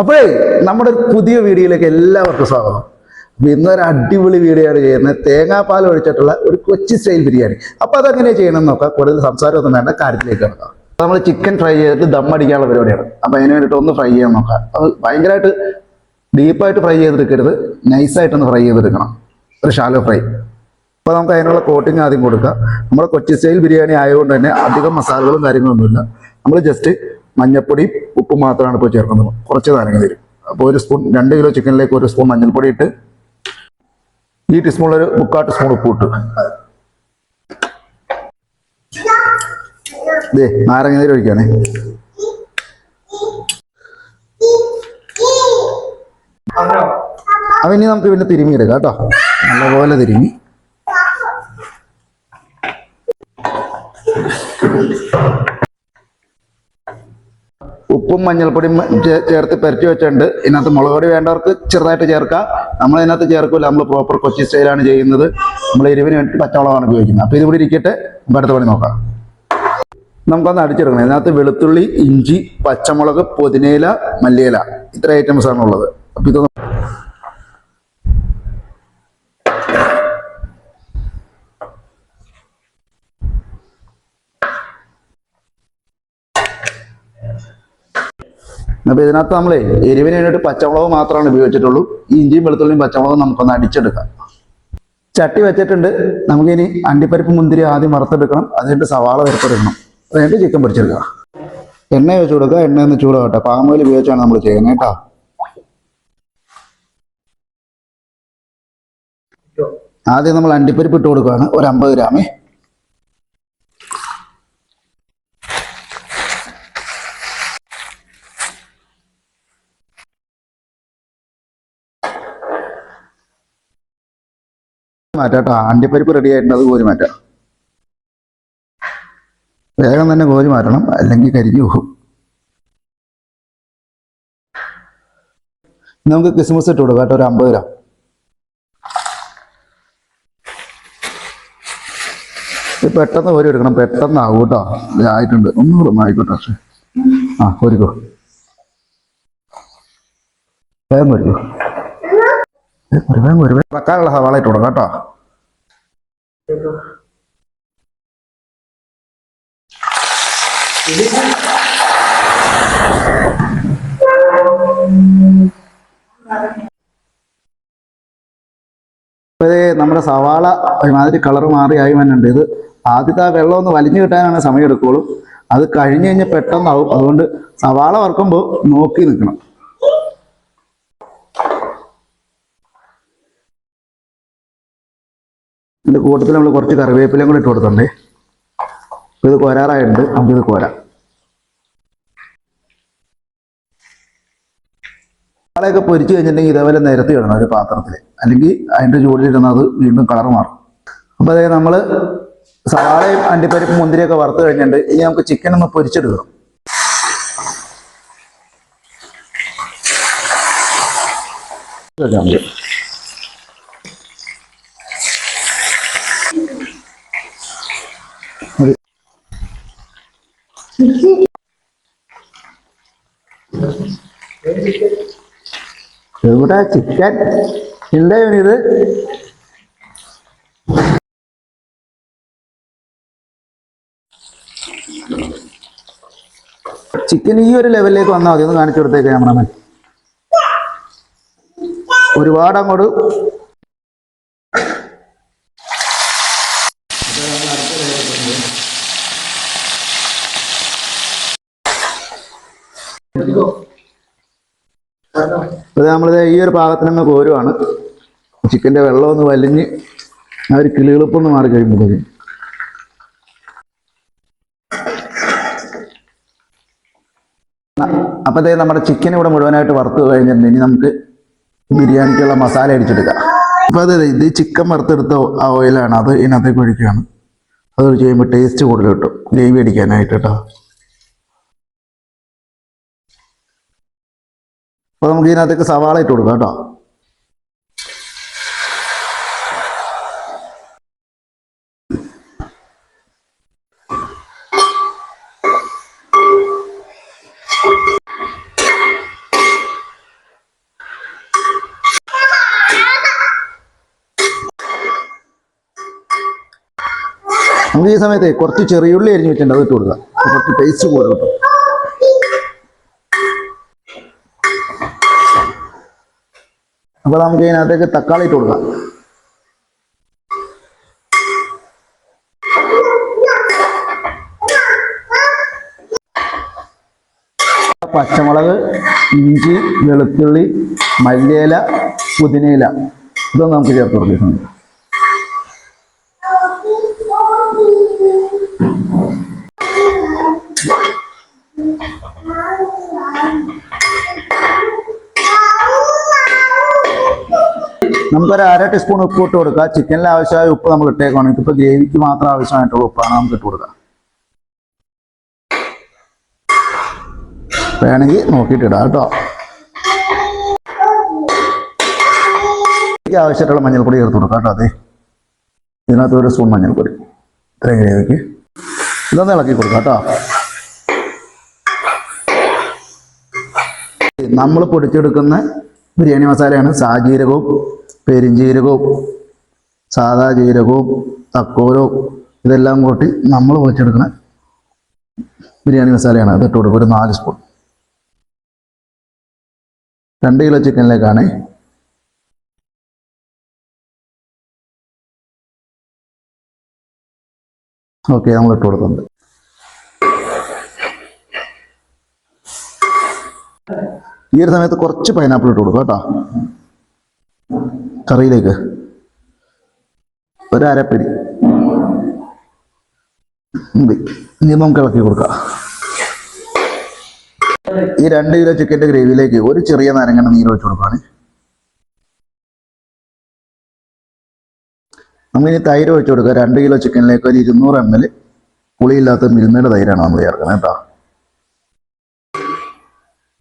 അപ്പോഴേ നമ്മുടെ പുതിയ വീഡിയോയിലേക്ക് എല്ലാവർക്കും സ്വാഗതം. ഇന്ന് ഇന്നൊരു അടിപൊളി വീഡിയോ ആണ് ചെയ്യുന്നത്. തേങ്ങാപ്പാൽ ഒഴിച്ചിട്ടുള്ള ഒരു കൊച്ചി സ്റ്റൈൽ ബിരിയാണി. അപ്പോൾ അതെങ്ങനെ ചെയ്യണം എന്ന് നോക്കാം. കൂടുതൽ സംസാരമൊന്നും വേണ്ട കാര്യത്തിലേക്ക് നോക്കാം നമ്മൾ ചിക്കൻ ഫ്രൈ ചെയ്തിട്ട് ദം അടിക്കാനുള്ള പരിപാടിയാണ്. അപ്പോൾ അതിന് വേണ്ടിയിട്ട് ഒന്ന് ഫ്രൈ ചെയ്യാൻ നോക്കാം. അത് ഭയങ്കരമായിട്ട് ഡീപ്പായിട്ട് ഫ്രൈ ചെയ്തെടുക്കരുത്. നൈസായിട്ടൊന്ന് ഫ്രൈ ചെയ്തെടുക്കണം. ഒരു ഷാലോ ഫ്രൈ. അപ്പോൾ നമുക്ക് അതിനുള്ള കോട്ടിങ് ആദ്യം കൊടുക്കാം. നമ്മുടെ കൊച്ചി സ്റ്റൈൽ ബിരിയാണി ആയതുകൊണ്ട് തന്നെ അധികം മസാലകളും കാര്യങ്ങളൊന്നുമില്ല. നമ്മൾ ജസ്റ്റ് മഞ്ഞൾപ്പൊടി ഉപ്പും മാത്രമാണ് ഇപ്പോൾ ചേർക്കുന്നത്. കുറച്ച് നാരങ്ങ തരും. അപ്പോൾ ഒരു സ്പൂൺ രണ്ട് കിലോ ചിക്കനിലേക്ക് ഒരു സ്പൂൺ മഞ്ഞൾപ്പൊടി ഇട്ട് ഈ ടീസ്പൂണിൽ ഒരു മുക്കാൽ ടീസ്പൂൺ ഉപ്പ് ഇട്ട്. ദേ നാരങ്ങ നീര് ഒഴിക്കുകയാണേ അപ്പം ഇനി നമുക്ക് പിന്നെ തിരുമ്മി എടുക്കാം കേട്ടോ. നല്ലപോലെ തിരുമ്മി ഉപ്പും മഞ്ഞൾപ്പൊടിയും ചേർത്ത് പെരട്ടി വെച്ചിട്ടുണ്ട്. ഇതിനകത്ത് മുളക് പൊടി വേണ്ടവർക്ക് ചെറുതായിട്ട് ചേർക്കാം. നമ്മൾ ഇതിനകത്ത് ചേർക്കില്ല നമ്മൾ പ്രോപ്പർ കൊച്ചി സ്റ്റൈലാണ് ചെയ്യുന്നത്. നമ്മൾ എരിവിന് വേണ്ടി പച്ചമുളകാണ് ഉപയോഗിക്കുന്നത്. അപ്പോൾ ഇതുകൂടി ഇരിക്കട്ടെ. അടുത്ത പണി നോക്കാം. നമുക്കൊന്ന് അടിച്ചെടുക്കണം. ഇതിനകത്ത് വെളുത്തുള്ളി ഇഞ്ചി പച്ചമുളക് പുതിനയില മല്ലിയില. ഇത്ര ഐറ്റംസ് ആണ് ഉള്ളത്. അപ്പോൾ അപ്പോൾ ഇതിനകത്ത് നമ്മളെ എരിവിന് വേണ്ടിയിട്ട് പച്ചമുളക് മാത്രമാണ് ഉപയോഗിച്ചിട്ടുള്ളൂ. ഇഞ്ചിയും വെളുത്തുള്ളിയും പച്ചമുളകും നമുക്കൊന്ന് അടിച്ചെടുക്കാം. ചട്ടി വെച്ചിട്ടുണ്ട്. നമുക്കിനി അണ്ടിപ്പരിപ്പ് മുന്തിരി ആദ്യം വറുത്തെടുക്കണം. അതിന്റെ സവാള വറുത്തെടുക്കണം അതിന്റെ ചിക്കൻ പൊരിച്ചെടുക്കാം. എണ്ണ വെച്ച് കൊടുക്കുക. എണ്ണ ഒന്ന് ചൂടാകട്ടെ പാമ്പോയിൽ ഉപയോഗിച്ചാണ് നമ്മൾ ചെയ്യുന്നത് കേട്ടോ. ആദ്യം നമ്മൾ അണ്ടിപ്പരിപ്പ് ഇട്ട് കൊടുക്കുകയാണ്. ഒരു അമ്പത് ഗ്രാമേ. മാറ്റാം കേട്ടോ അണ്ടിപ്പരിപ്പ് റെഡി ആയിട്ടുണ്ട് അത് കോരി മാറ്റാം. വേഗം തന്നെ കോരി മാറ്റണം അല്ലെങ്കിൽ കരിഞ്ഞു പോകും. നമുക്ക് ക്രിസ്മസ് ഇട്ട് കൊടുക്കാം കേട്ടോ ഒരു അമ്പത് ഗ്രാം. പെട്ടെന്ന് കോരി എടുക്കണം പെട്ടെന്ന് ആകും കേട്ടോ. ആയിട്ടുണ്ട്. ഒന്നുകൂടെ ഒന്ന് ആയിക്കോട്ടെ ആ കോരിക്കോ. വേഗം കോരിക്കോ. വെക്കാനുള്ള സവാള ഇട്ട് കൊടുക്കാം കേട്ടോ. ഇപ്പോഴേ നമ്മുടെ സവാള ഒരുമാതിരി കളർ മാറി ആയി വന്നിട്ടുണ്ട്. ഇത് ആദ്യത്തെ ആ വെള്ളം ഒന്ന് വലിഞ്ഞു കിട്ടാനാണ് സമയം എടുക്കുള്ളൂ അത് കഴിഞ്ഞ് കഴിഞ്ഞാൽ പെട്ടെന്നാവും. അതുകൊണ്ട് സവാള വറക്കുമ്പോൾ നോക്കി നിൽക്കണം. ഇതിന്റെ കൂട്ടത്തിൽ നമ്മൾ കുറച്ച് കറിവേപ്പിലയും കൂടെ ഇട്ട് കൊടുത്തിട്ടുണ്ട്. അപ്പൊ ഇത് കോരാറായിട്ടുണ്ട്. നമുക്കിത് കോരാം. കളയൊക്കെ പൊരിച്ചു കഴിഞ്ഞിട്ടുണ്ടെങ്കിൽ ഇതേപോലെ നിരത്തി ഇടണം ഒരു പാത്രത്തിൽ അല്ലെങ്കിൽ അതിന്റെ ചൂടിലിരുന്ന് അത് വീണ്ടും കളർ മാറും. അപ്പോൾ അതായത് നമ്മൾ സവാളയും അണ്ടിപ്പരിപ്പും മുന്തിരിയൊക്കെ വറുത്ത് കഴിഞ്ഞിട്ടുണ്ട്. ഇനി നമുക്ക് ചിക്കൻ ഒന്ന് പൊരിച്ചെടുക്കണം. ഇതാ ഇവിടെ ചിക്കൻ എന്താ ഇത് ചിക്കൻ ഈ ഒരു ലെവലിലേക്ക് വന്നാൽ മതി. ഒന്ന് കാണിച്ചു കൊടുത്തേക്ക് ക്യാമറമാൻ ഒരുപാട് അങ്ങോട്ട്. ഇത് നമ്മളിത് ഈ ഒരു പാകത്തിന് അങ്ങ് കോരുവാണ്. ചിക്കന്റെ വെള്ളം ഒന്ന് വലിഞ്ഞ് ആ ഒരു കിളികളിപ്പൊന്ന് മാറി കഴിയുമ്പോഴേക്കും അപ്പോഴത്തേ നമ്മുടെ ചിക്കൻ ഇവിടെ മുഴുവനായിട്ട് വറുത്ത് കഴിഞ്ഞിട്ടുണ്ട്. ഇനി നമുക്ക് ബിരിയാണിക്കുള്ള മസാല അടിച്ചെടുക്കാം അപ്പോൾ അതെ ഇത് ചിക്കൻ വറുത്തെടുത്ത ആ ഓയിലാണ് അത് ഇതിനകത്തേക്ക് ഒഴിക്കുകയാണ്. അത് ഒഴിച്ച് കഴിയുമ്പോൾ ടേസ്റ്റ് കൂടുതൽ കിട്ടും. ഗ്രേവി അടിക്കാനായിട്ട് കേട്ടോ. അപ്പൊ നമുക്ക് ഇതിനകത്തേക്ക് സവാള ഇട്ട് കൊടുക്കാം കേട്ടോ. നമുക്ക് ഈ സമയത്ത് കുറച്ച് ചെറിയുള്ളി അരിഞ്ഞു വെച്ചിട്ടുണ്ട് അത് ഇട്ട് കൊടുക്കുക കുറച്ച് ടേസ്റ്റ് കൂടുതൽ കേട്ടോ അപ്പൊ നമുക്ക് ഇതിനകത്തേക്ക് തക്കാളി ഇട്ട് കൊടുക്കാം. പച്ചമുളക് ഇഞ്ചി വെളുത്തുള്ളി മല്ലിയില പുതിനയില ഇതൊന്നും നമുക്ക് ചേർത്ത് നമുക്കൊരു അര ടീസ്പൂൺ ഉപ്പ് ഇട്ട് കൊടുക്കുക. ചിക്കനിൽ ആവശ്യമായ ഉപ്പ് നമ്മൾ ഇട്ടേക്കാണ് ഇതിപ്പോൾ ഗ്രേവിക്ക് മാത്രം ആവശ്യമായിട്ടുള്ള ഉപ്പാണ് നമുക്ക് ഇട്ട് കൊടുക്കുക. വേണമെങ്കിൽ നോക്കിയിട്ട് ഇടാം കേട്ടോ. ആവശ്യമായിട്ടുള്ള മഞ്ഞൾപ്പൊടി ചേർത്ത് കൊടുക്കാം കേട്ടോ അതെ ഇതിനകത്ത് ഒരു സ്പൂൺ മഞ്ഞൾപ്പൊടി. ഇത്രയും ഗ്രേവിക്ക്. ഇതൊന്ന് ഇളക്കി കൊടുക്കാം കേട്ടോ. നമ്മൾ പൊടിച്ചെടുക്കുന്ന ബിരിയാണി മസാലയാണ് സാജീരകവും പെരിഞ്ജീരകവും സാധാ ജീരകവും തക്കോലവും ഇതെല്ലാം കൂട്ടി നമ്മൾ വെച്ചെടുക്കുന്ന ബിരിയാണി മസാലയാണ്. അത് ഇട്ട് കൊടുക്കും. ഒരു നാല് സ്പൂൺ രണ്ട് കിലോ ചിക്കനിലേക്കാണ് ഓക്കെ നമ്മൾ ഇട്ട് കൊടുക്കുന്നുണ്ട് ഈ ഒരു സമയത്ത് കുറച്ച് പൈനാപ്പിൾ ഇട്ട് കൊടുക്കും കേട്ടോ. കറിയിലേക്ക്. ഒരു അരപ്പിടി. ഇനി നമുക്ക് ഇളക്കി കൊടുക്കാം. ഈ രണ്ട് കിലോ ചിക്കന്റെ ഗ്രേവിയിലേക്ക് ഒരു ചെറിയ നാരങ്ങ നീര് വെച്ച് കൊടുക്കുകയാണ് നമ്മളിനി തൈര് വെച്ച് കൊടുക്കുക. രണ്ട് കിലോ ചിക്കനിലേക്ക് ഒരു ഇരുന്നൂറ് എം എൽ പുളിയില്ലാത്ത മിൽമയുടെ തൈരാണ് നമ്മൾ ചേർക്കുന്നത് കേട്ടോ.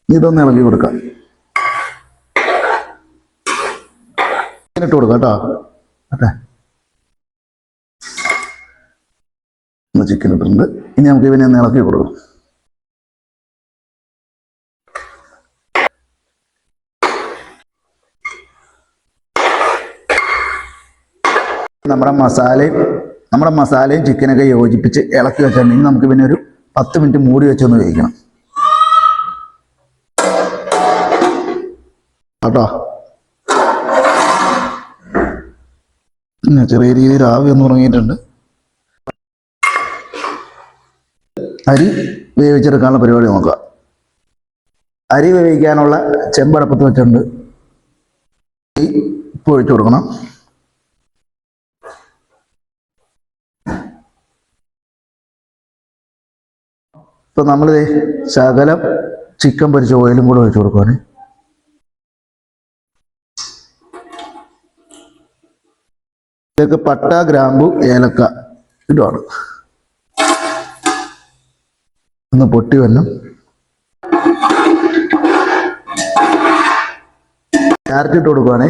ഇതൊന്ന് ഇളക്കി കൊടുക്കാം. ഇട്ട് കൊടുക്കാം കേട്ടോ. ചിക്കൻ ഇട്ടിട്ടുണ്ട്. ഇനി നമുക്ക് ഇവനെ ഇളക്കി കൊടുക്കും. നമ്മുടെ മസാലയും നമ്മുടെ മസാലയും ചിക്കനൊക്കെ യോജിപ്പിച്ച് ഇളക്കി വെച്ചിട്ടുണ്ടെങ്കിൽ നമുക്ക് പിന്നെ ഒരു പത്ത് മിനിറ്റ് മൂടി വെച്ചൊന്ന് കഴിക്കണം കേട്ടോ. ചെറിയ രീതിയിൽ ആവി ഒന്ന് തുടങ്ങിയിട്ടുണ്ട് അരി വേവിച്ചെടുക്കാനുള്ള പരിപാടി നോക്കുക. അരി വേവിക്കാനുള്ള ചെമ്പടപ്പത്ത് വെച്ചിട്ടുണ്ട്. ഉപ്പ് ഒഴിച്ചു കൊടുക്കണം. ഇപ്പൊ നമ്മൾ ശകലം ചിക്കൻ പൊരിച്ച ഓയിലും കൂടെ ഒഴിച്ചു കൊടുക്കുവാണ്. ഇതൊക്കെ പട്ട ഗ്രാമ്പു ഏലക്ക ഇടുവാണ്. ഒന്ന് പൊട്ടി വരണം ക്യാരറ്റ് കൊടുക്കുവാണേ.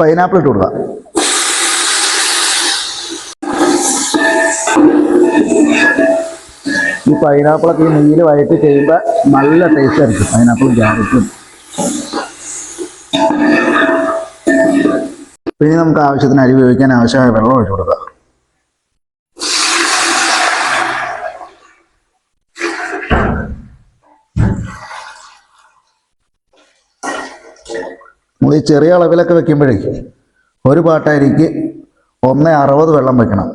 പൈനാപ്പിൾ ഇട്ട് കൊടുക്കാം. ഈ പൈനാപ്പിളൊക്കെ ഈ നെയ്യിൽ വഴറ്റി ചെയ്യുമ്പോൾ നല്ല ടേസ്റ്റ് ആയിരിക്കും. പൈനാപ്പിളും ക്യാരറ്റും പിന്നെ നമുക്ക് ആവശ്യത്തിന് അരി ഉപയോഗിക്കാൻ ആവശ്യമായ വെള്ളം ഒഴിച്ചു കൊടുക്കുക നമ്മൾ ഈ ചെറിയ അളവിലൊക്കെ വെക്കുമ്പോഴേ ഒരു പാട്ടരിക്ക് ഒന്ന് അറുപത് വെള്ളം വെക്കണം.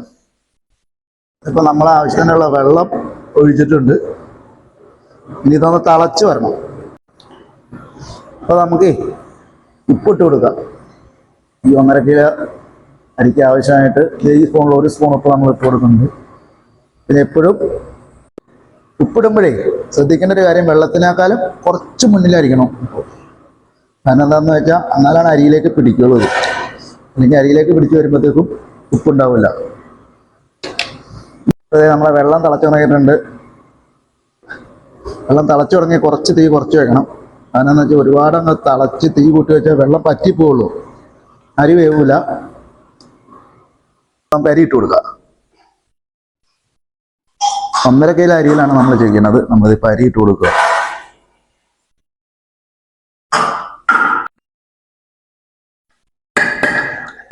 ഇപ്പം നമ്മൾ ആവശ്യത്തിനുള്ള വെള്ളം ഒഴിച്ചിട്ടുണ്ട്. ഇനി ഇതൊന്ന് തിളച്ച് വരണം. അപ്പോൾ നമുക്ക് ഉപ്പിട്ട് കൊടുക്കാം. ഈ ഒന്നര കിലോ അരിക്ക് ആവശ്യമായിട്ട് ഈ സ്പൂണിൽ ഒരു സ്പൂൺ ഉപ്പ് നമ്മൾ ഇട്ട് കൊടുക്കുന്നുണ്ട്. പിന്നെ എപ്പോഴും ഉപ്പിടുമ്പോഴേ ശ്രദ്ധിക്കേണ്ട ഒരു കാര്യം വെള്ളത്തിനേക്കാളും കുറച്ച് മുന്നിലായിരിക്കണം. കാരണം എന്താണെന്ന് വെച്ചാൽ എന്നാലാണ് അരിയിലേക്ക് പിടിക്കുള്ളൂ. അല്ലെങ്കിൽ അരിയിലേക്ക് പിടിച്ചു വരുമ്പോഴത്തേക്കും ഉപ്പുണ്ടാവില്ല നമ്മളെ വെള്ളം തിളച്ചു തുടങ്ങിയിട്ടുണ്ട്. വെള്ളം തിളച്ചു തുടങ്ങി കുറച്ച് തീ കുറച്ച് വെക്കണം. അതിനെന്ന് വെച്ചാൽ ഒരുപാട് അങ്ങ് തിളച്ച് തീ കൂട്ടി വെച്ചാൽ വെള്ളം പറ്റിപ്പോവുള്ളൂ. അരി വേവൂല. നമുക്ക് അരി ഇട്ട് കൊടുക്കാം. ഒന്നര കയ്യിലെ അരിയിലാണ് നമ്മൾ ചെയ്യുന്നത്. നമ്മളിപ്പോൾ അരി ഇട്ട് കൊടുക്കുക.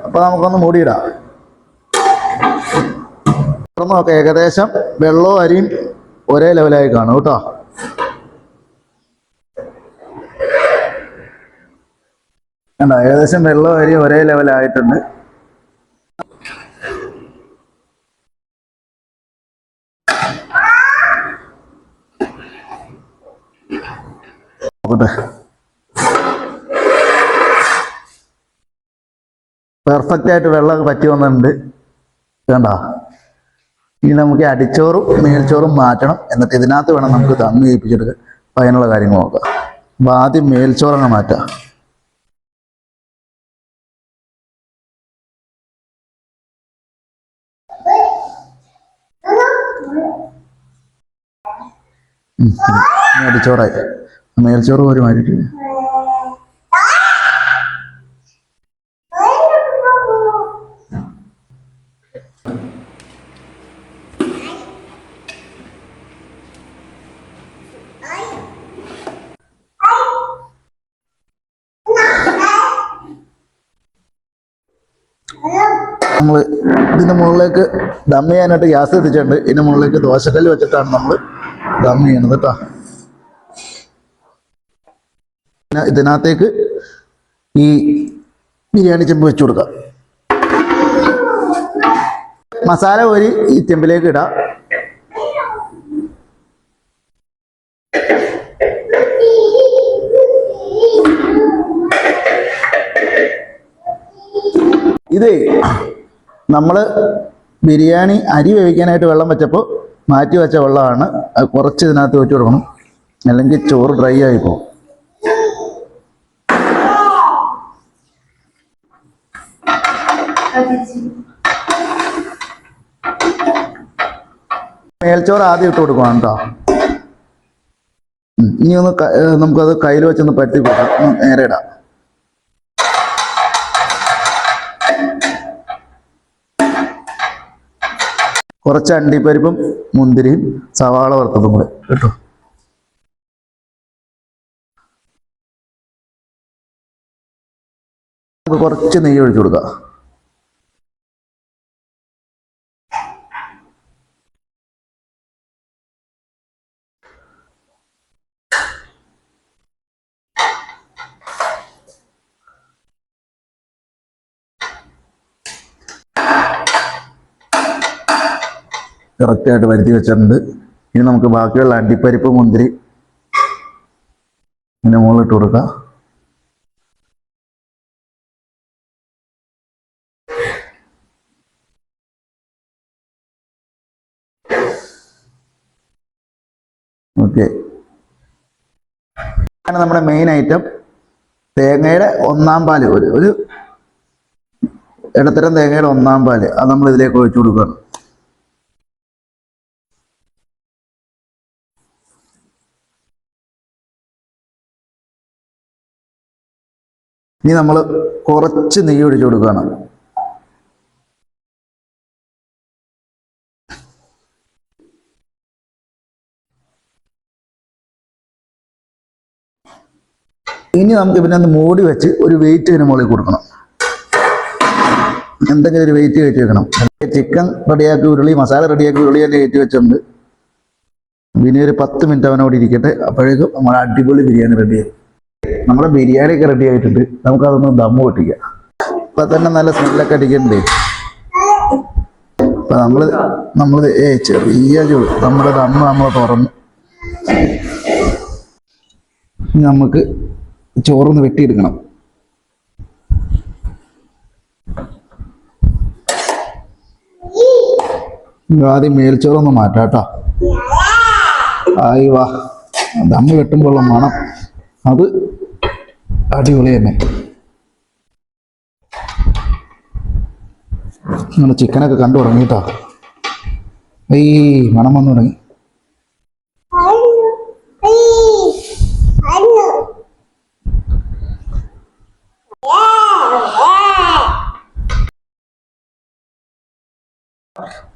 അപ്പോൾ നമുക്കൊന്ന് മൂടിയിടാം. തുറന്ന് നോക്കാം ഏകദേശം വെള്ളവും അരിയും ഒരേ ലെവലായി കാണും കേട്ടോ. കണ്ടോ ഏകദേശം വെള്ളവും അരിയും ഒരേ ലെവലായിട്ടുണ്ട് പെർഫെക്റ്റ് ആയിട്ട് വെള്ളം പറ്റി വന്നിട്ടുണ്ട്. കണ്ടോ? ഇനി നമുക്ക് അടിച്ചോറും മേൽച്ചോറും മാറ്റണം എന്നിട്ട് ഇതിനകത്ത് വേണം നമുക്ക് തമ്മി ചെയ്യിപ്പിച്ചെടുക്കുക അപ്പം അതിനുള്ള കാര്യങ്ങൾ നോക്കാം. അപ്പം ആദ്യം മേൽച്ചോറങ്ങ് മാറ്റാം. അടിച്ചോറായി. മേൽച്ചോറ് ഒരു മാറ്റിട്ട് നമ്മൾ ഇതിന്റെ മുകളിലേക്ക് ദം ചെയ്യാനായിട്ട് ഗ്യാസ് എത്തിച്ചിട്ടുണ്ട്. ഇതിന് മുകളിലേക്ക് ദോശക്കല്ല് വെച്ചിട്ടാണ് നമ്മൾ ദം ചെയ്യണത് കേട്ടോ ഇതിനകത്തേക്ക് ഈ ബിരിയാണി ചെമ്പ് വെച്ചു കൊടുക്കാം. മസാല കോരി ഈ ചെമ്പിലേക്ക് ഇടാം. ഇതേ നമ്മൾ ബിരിയാണി അരി വേവിക്കാനായിട്ട് വെള്ളം വെച്ചപ്പോൾ മാറ്റി വെച്ച വെള്ളമാണ്. കുറച്ച് ഇതിനകത്ത് വെച്ച് കൊടുക്കണം. അല്ലെങ്കിൽ ചോറ് ഡ്രൈ ആയി പോകും. മേൽച്ചോറ് ആദ്യം ഇട്ട് കൊടുക്കണം കേട്ടോ. ഇനി ഒന്ന് നമുക്കത് കയ്യിൽ വെച്ചൊന്ന് പറ്റി കൊടുക്കാം. നേരെ ഇടാം. കുറച്ച് അണ്ടിപ്പരിപ്പും മുന്തിരിയും സവാള വറുത്തതും കൂടെ കേട്ടോ നമുക്ക് കുറച്ച് നെയ്യ് ഒഴിച്ചു കൊടുക്കാം. കറക്റ്റായിട്ട് വരുത്തി വെച്ചിട്ടുണ്ട്. ഇനി നമുക്ക് ബാക്കിയുള്ള അണ്ടിപ്പരിപ്പ് മുന്തിരി ഇതിന്റെ മുകളിലിട്ട് കൊടുക്കാം. ഓക്കെ. ആണ് നമ്മുടെ മെയിൻ ഐറ്റം തേങ്ങയുടെ ഒന്നാം പാൽ. ഒരു ഒരു ഇടത്തരം തേങ്ങയുടെ ഒന്നാം പാൽ. അത് നമ്മൾ ഇതിലേക്ക് ഒഴിച്ചു കൊടുക്കുകയാണ്. ഇനി നമ്മൾ കുറച്ച് നെയ്യ് ഒഴിച്ചു കൊടുക്കുകയാണ്. ഇനി നമുക്ക് പിന്നെ ഒന്ന് മൂടി വെച്ച് ഒരു വെയിറ്റ് ഇതിന് മുകളിൽ കൊടുക്കണം. എന്തെങ്കിലും ഒരു വെയിറ്റ് കയറ്റി വെക്കണം. ചിക്കൻ റെഡിയാക്കി ഉരുളി മസാല റെഡിയാക്കി ഉരുളി തന്നെ കയറ്റി വെച്ചിട്ടുണ്ട്. പിന്നെ ഒരു പത്ത് മിനിറ്റ് അവനോട് ഇരിക്കട്ടെ. അപ്പോഴേക്കും നമ്മൾ അടിപൊളി ബിരിയാണി റെഡിയായി നമ്മുടെ ബിരിയാണി ഒക്കെ റെഡി ആയിട്ടുണ്ട്. നമുക്കതൊന്ന് ദമ്മ് പൊട്ടിക്കാം. ഇപ്പൊ തന്നെ നല്ല സ്മെല്ലൊക്കെ അടിക്കണ്ടേ അപ്പൊ നമ്മൾ നമ്മൾ ഏ ചെറിയ ചൂട്. നമ്മുടെ ദമ്മ് നമ്മൾ തുറന്നു. നമുക്ക് ചോറൊന്ന് വെട്ടിയെടുക്കണം. ആദ്യം മേൽച്ചോറൊന്ന് മാറ്റാം കേട്ടോ. ആയി വാ. ദമ്മ് വെട്ടുമ്പോഴുള്ള മണം. അത് അടിപൊളി തന്നെ. നിങ്ങൾ ചിക്കനൊക്കെ കണ്ടു തുടങ്ങി കേട്ടോ. ഈ മണം വന്നു തുടങ്ങി.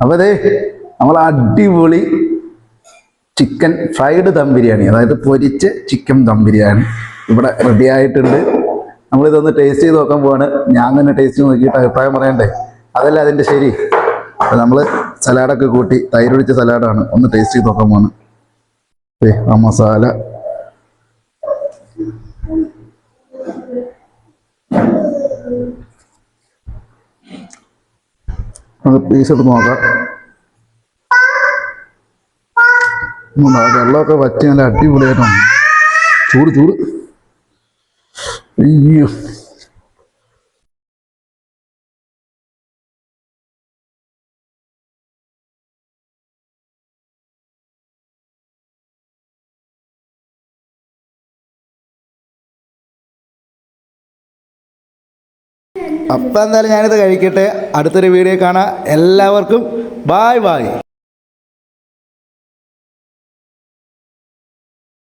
അപ്പൊ അതെ നമ്മൾ അടിപൊളി ചിക്കൻ ഫ്രൈഡ് ദം ബിരിയാണി അതായത് പൊരിച്ച ചിക്കൻ ദം ബിരിയാണി. ഇവിടെ റെഡി ആയിട്ടുണ്ട്. നമ്മളിതൊന്ന് ടേസ്റ്റ് ചെയ്ത് നോക്കാൻ പോവാണ്. ഞാൻ തന്നെ ടേസ്റ്റ് നോക്കിയിട്ട് അഭിപ്രായം പറയണ്ടേ? അതല്ല അതിന്റെ ശരി? അപ്പം നമ്മൾ സലാഡൊക്കെ കൂട്ടി തൈരൊഴിച്ച സലാഡാണ് ഒന്ന് ടേസ്റ്റ് ചെയ്ത് നോക്കാൻ പോവാണ്. ദേ, ആ മസാല. പീസ് എടുത്ത് നോക്കാം. വെള്ളമൊക്കെ വറ്റി നല്ല അടിപൊളിയായിട്ടാണ്. ചൂട് ചൂട്. അയ്യോ. അപ്പം എന്തായാലും ഞാനിത് കഴിക്കട്ടെ. അടുത്തൊരു വീഡിയോ കാണാം. എല്ലാവർക്കും ബായ് ബായ്.